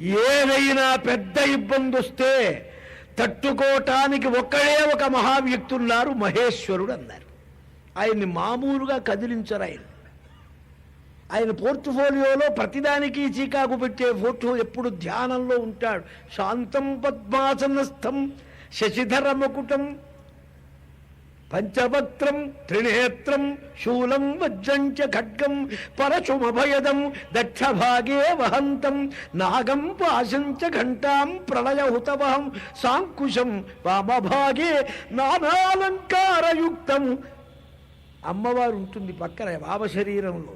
ఏదైనా పెద్ద ఇబ్బంది వస్తే తట్టుకోవటానికి ఒక్కడే ఒక మహావ్యక్తున్నారు మహేశ్వరుడు అన్నారు. ఆయన్ని మామూలుగా కదిలించరు ఆయన. ఆయన పోర్ట్ఫోలియోలో ప్రతిదానికి చీకాకు పెట్టే ఫోటో ఎప్పుడు ధ్యానంలో ఉంటాడు. శాంతం పద్మాసనస్థం శశిధర ముకుటం పంచవక్త్రం త్రినేత్రం శూలం వజ్రం ఖడ్గం పరశుమభయదం దక్షభాగే వహంతం నాగం పాశం ఘంటాం ప్రళయహుతవహం సాంకుశం వామభాగే నానాలంకారయుక్తం. అమ్మవారు ఉంటుంది పక్కన వామ శరీరంలో.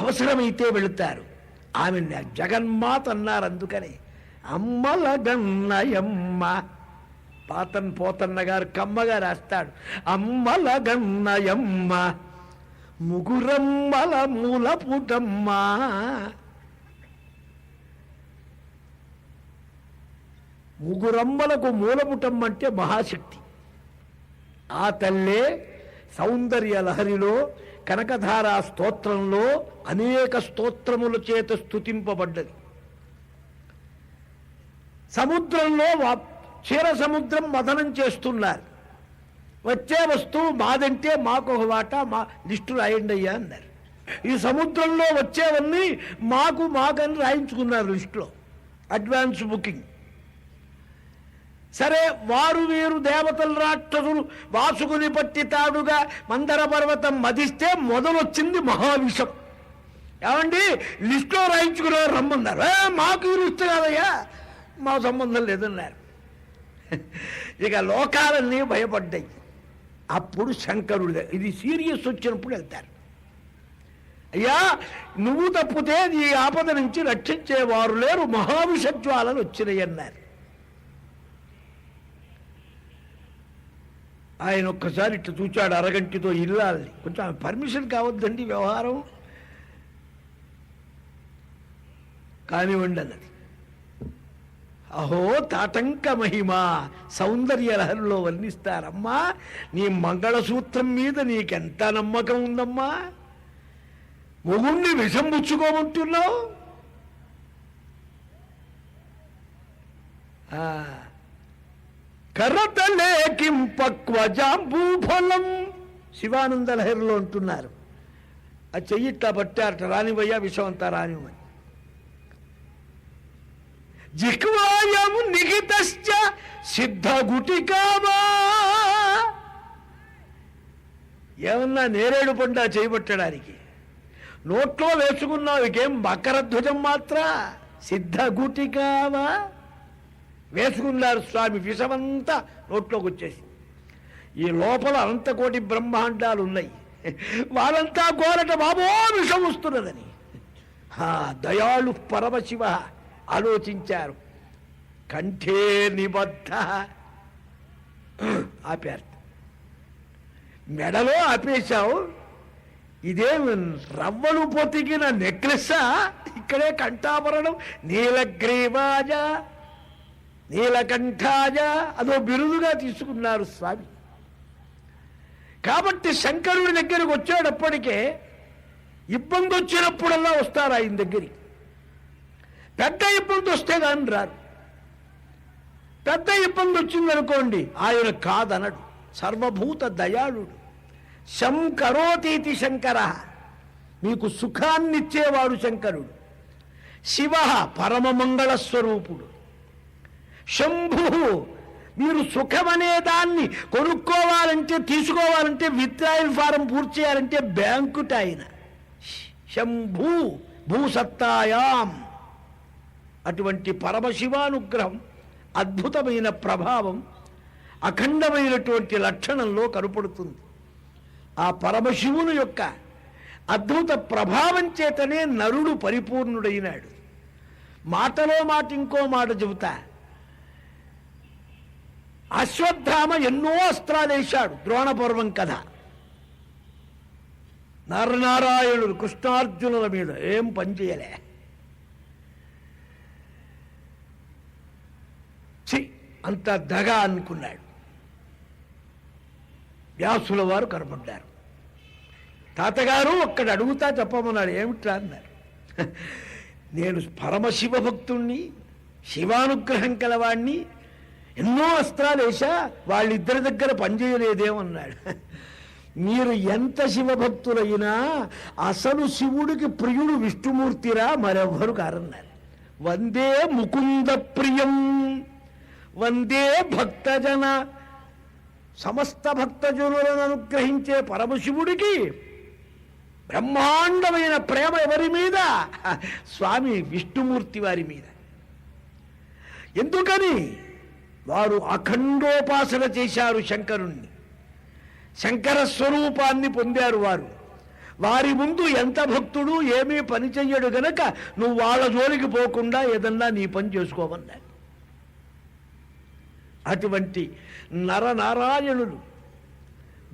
అవసరమైతే వెళుతారు. ఆమె జగన్మాత అన్నారు అందుకని అమ్మల గన్నయమ్మ పాతన్ పోతన్న గారు కమ్మగా రాస్తాడు. అమ్మల గన్నయమ్మ ముగురమ్మల మూలపుటమ్మ. ముగురమ్మలకు మూలపుటమ్మ అంటే మహాశక్తి. ఆ తల్లే సౌందర్య లహరిలో కనకధార స్తోత్రంలో అనేక స్తోత్రముల చేత స్తుతింపబడ్డది. సముద్రంలో వా- క్షీర సముద్రం మదనం చేస్తున్నారు. వచ్చే వస్తువు మాదంటే మాకు ఒక వాటా మా లిస్టు రాయండి అయ్యా అన్నారు. ఈ సముద్రంలో వచ్చేవన్నీ మాకు మాకని రాయించుకున్నారు లిస్టులో. Advance booking. సరే వారు వీరు దేవతలు రాక్షసులు వాసుకుని పట్టి తాడుగా మందర పర్వతం మదిస్తే మొదలొచ్చింది మహావిషం. ఏమండి? లిస్టులో రాయించుకున్నారు రమ్మన్నారు. మాకు ఈ లిస్టు కాదయ్యా. మా సంబంధం లేదన్నారు. ఇక లోకాలన్నీ భయపడ్డాయి. అప్పుడు శంకరుడు ఇది సీరియస్ వచ్చినప్పుడు వెళ్తారు. అయ్యా నువ్వు తప్పితే ఈ ఆపద నుంచి రక్షించేవారు లేరు మహావిషజ్వాలలు వచ్చినాయి అన్నారు. ఆయన ఒక్కసారి ఇట్లా చూచాడు అరగంటితో ఇల్లాలని. కొంచెం పర్మిషన్ కావద్దండి వ్యవహారం. కానివ్వండి అన్నది. అహో తాటంక మహిమ. సౌందర్య లహరిలో వర్ణిస్తారమ్మా. నీ మంగళసూత్రం మీద నీకెంత నమ్మకం ఉందమ్మా? మొగుణ్ణి విషం పుచ్చుకోమంటున్నావు ఆ, శివానంద లహరిలో అంటున్నారు. ఆ చెయ్యిట్లా పట్టారట రానివయ్యా విషం అంతా రానివ్వని జిహ్వాయం సిద్ధ గుటికామా ఏమన్నా నేరేడు పండా చేయబట్టడానికి నోట్లో వేసుకున్నావు ఇకేం మకరధ్వజం మాత్ర? సిద్ధ గుటికామా వేసుకున్నారు స్వామి విషమంతా నోట్లోకి వచ్చేసి ఈ లోపల అనంతకోటి బ్రహ్మాండాలు ఉన్నాయి వాళ్ళంతా గోరట బాబో విషం వస్తున్నదని. హా, దయాళు పరమశివ. ఆలోచించారు. కంఠే నిబద్ధ. ఆపారు. మెడలో ఆపేశావు. ఇదేం రవ్వలు పొతికిన నెక్లెస్సా ఇక్కడే కంఠాభరణం. నీలగ్రీవాజ నీలకంఠాజ అదో బిరుదుగా తీసుకున్నారు స్వామి. కాబట్టి శంకరుడి దగ్గరికి వచ్చేటప్పటికే ఇబ్బంది వచ్చినప్పుడల్లా వస్తారు ఆయన దగ్గరికి. పెద్ద ఇబ్బంది వస్తే కానీ రారు పెద్ద ఇబ్బంది వచ్చిందనుకోండి ఆయన కాదనడు. సర్వభూత దయాళుడు. శంకరోతీతి శంకర. మీకు సుఖాన్నిచ్చేవాడు శంకరుడు. శివ పరమమంగళ స్వరూపుడు శంభు మీరు సుఖమనే దాన్ని కొనుక్కోవాలంటే తీసుకోవాలంటే విత్రాయిల్ ఫారం పూర్తి చేయాలంటే బ్యాంకుట ఆయన. శంభు భూసత్తాయాం. అటువంటి పరమశివానుగ్రహం అద్భుతమైన ప్రభావం అఖండమైనటువంటి లక్షణంలో కనపడుతుంది. ఆ పరమశివుని యొక్క అద్భుత ప్రభావం చేతనే నరుడు పరిపూర్ణుడైనాడు. మాటలో మాట ఇంకో మాట చెబుతా. అశ్వత్థామ ఎన్నో అస్త్రాలు వేశాడు ద్రోణపర్వం కథ. నరనారాయణుడు కృష్ణార్జునుల మీద ఏం పనిచేయలే అంత దగ అనుకున్నాడు. వ్యాసుల వారు కనపడ్డారు. తాతగారు ఒక్కడు అడుగుతా చెప్పమన్నాడు. ఏమిట్రా అన్నారు. నేను పరమశివ భక్తుణ్ణి శివానుగ్రహం కలవాణ్ణి ఎన్నో అస్త్రాలు వేశా వాళ్ళిద్దరి దగ్గర పనిచేయలేదేమన్నాడు మీరు ఎంత శివభక్తులైనా అసలు శివుడికి ప్రియుడు విష్ణుమూర్తిరా మరెవ్వరు కారన్నారు. వందే ముకుంద ప్రియం. వందే భక్తజన. సమస్త భక్తజనులను అనుగ్రహించే పరమశివుడికి బ్రహ్మాండమైన ప్రేమ ఎవరి మీద? స్వామి విష్ణుమూర్తి వారి మీద. ఎందుకని? వారు అఖండోపాసన చేశారు శంకరుణ్ణి. శంకర స్వరూపాన్ని పొందారు వారు. వారి ముందు ఎంత భక్తుడు ఏమీ పని చెయ్యడు గనక నువ్వు వాళ్ళ జోలికి పోకుండా ఏదన్నా నీ పని చేసుకోమన్నాడు. అటువంటి నరనారాయణులు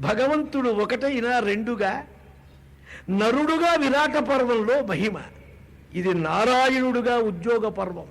భగవంతుడు ఒకటైనా రెండుగా నరుడుగా విరాట పర్వంలో మహిమ. ఇది నారాయణుడుగా ఉద్యోగ పర్వం.